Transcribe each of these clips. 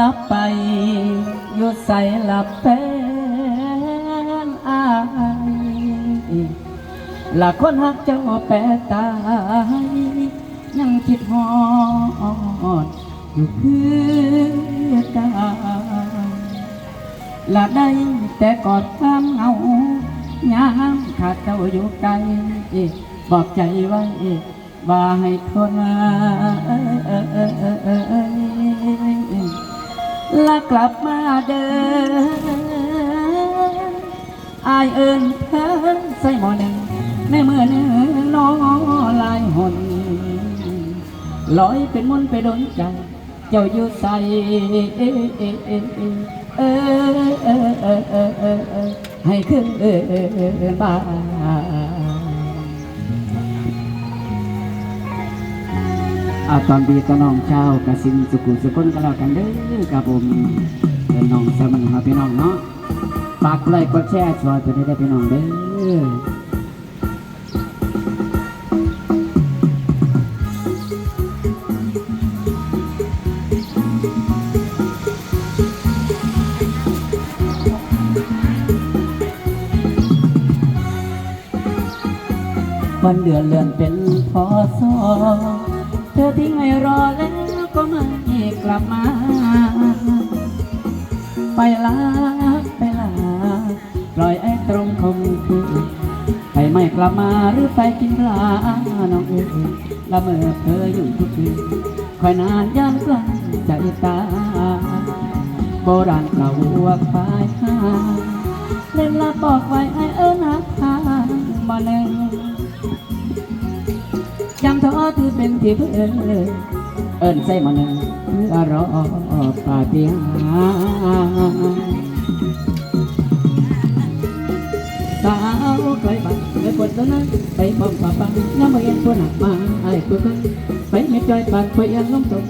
ลับไปอยู่ส่หลับเป็นอายละคนหักเจ้าแปรตายยังคิดหอดอยู่คือเก่าละได้แต่กอดความเหงายามขาดเจ้าอยู่ไกลบอกใจไว้ว่าให้ทน ลากลับมาเดินอายเอิญเพิ่นใส่หมอนึ่งในเมื่อหนึ่งน้องลายหนลอยเป็นมุนไปโดนใจ เจ้าอยู่ใส่เออเออเออเออให้ขึ้นเออเออบ้า อาตอนดีตอนน้องเจ้ากสินสุขุมสุขนก็แล้วกันเด้อครับผมเป็นน้องแซมมันครับพี่น้องเนาะฝากไลค์กดแชร์ช่วยไปได้อพี่น้องเด้อวันเดือนเลื่อนเป็นพอสอ เธอทิ้งให้รอแล้วก็ไม่กลับมา ไปลาไปลาปล่อยไอ้ตรงคงคือไปไม่กลับมาหรือไปกินปลาน้องเอ๋ยละเมอเธออยู่ทุกคืนคอยนานย่านกลางใจตาโบราณกล่าว่าควายหาเล่นละบอกไว้ไอ้เอิญหาทางบ่หนึ่ง ท้อถือเป็นที่เพื่อนเอิญใส่มาหนึ่งเพื่อรอปาฏิหาริย์สาวไกลบ้านไปปวดตอนนั้นไปปอมป่าปังน้ำมาเย็นปวดหนักมาไอ้ตัวกันไปเม็ดจอยปากไปเอียนลงตก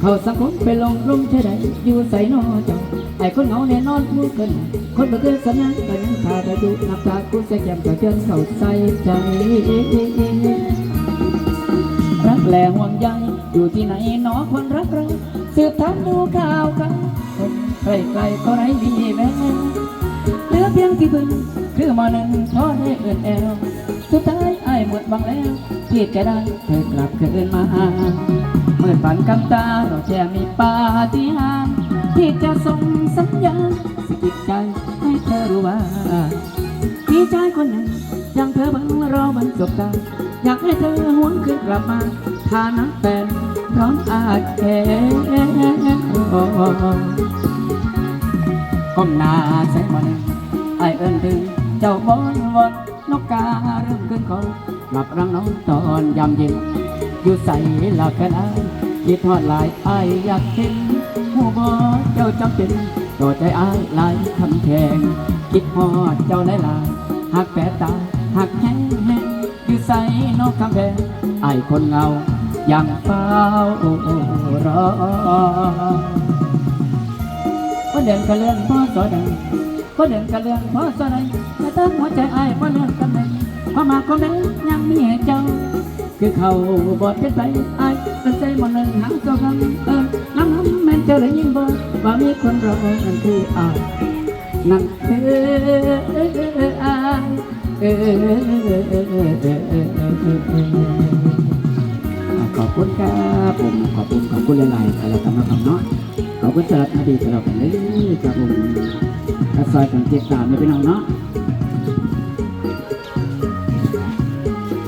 เขาสักคนไปลงลุ่มเฉยอยู่ใส่นอจอไอ้คนเหงาแน่นอนผู้เกินคนบ่เกินสัญญาก็ยังขาดดูนับตากูใส่แก้มก็เตือนเข้าใส่ใจ แลห่วงใยอยู่ที่ไหนหนอคนรักเราสืบถามดูข่าวกันคนใกล้ๆก็ไร้มีแววเหลือเพียงที่พึ่งคือมาหนึ่งทอดให้เอื่นแอวสุดท้ายไอ้ายหมดหวังแล้วที่จะได้เธอกลับคืนมาเมื่อฝันกำตาเราแค่มีปาฏิหาริย์ที่จะส่งสัญญาณสกิดใจให้เธอรู้ว่ามีชายคนหนึ่งยังเธอบังรอมันจบกันอยากให้เธอหวนคืนกลับมา ฐานะแฟนร้อมอาจแค่ก้มหน้าใส่มาหนึ่งไอเอิญถึงเจ้าบอนวอนนกกาเริ่มขึ้นคอหลับรังน้องตอนยามเย็นอยู่ใส่หลักกันไอคิดทอดหลายไออยากเห็นผู้บอเจ้าจำเป็นต่อใจไอหลายคำแทงคิดฮอดเจ้าหลายหลายหักแปดตาหักแห้งแห้งอยู่ใส่นกคำแพงไอคนเงา ยังเฝ้ารอก็เดินกระเลื่อนพ่อสอดังก็เดินกระเลื่อนพ่อสอดังแต่ตั้งหัวใจไอ้พ่เลื่อนกันเลยความมาความแม้ยังมีให้เจ้า คือเขาบอดเป็นไปไอ้เป็นใจหมดเลยหางเจ้าคำเออน้ำน้ำแม่นเจ้าได้ยินบ่ว่ามีคนรอนั่นคืออ้ายนั่นคืออายเออขอ อบคุณครับผมขอบคุณขอบคุณหลายๆอะไรกันนะครับเนาะขอบคุณสำหรับอดีตสำหรับกันเลยครับผมถ้าซอยกันเจ็บตามไม่เป็นเอาเนาะ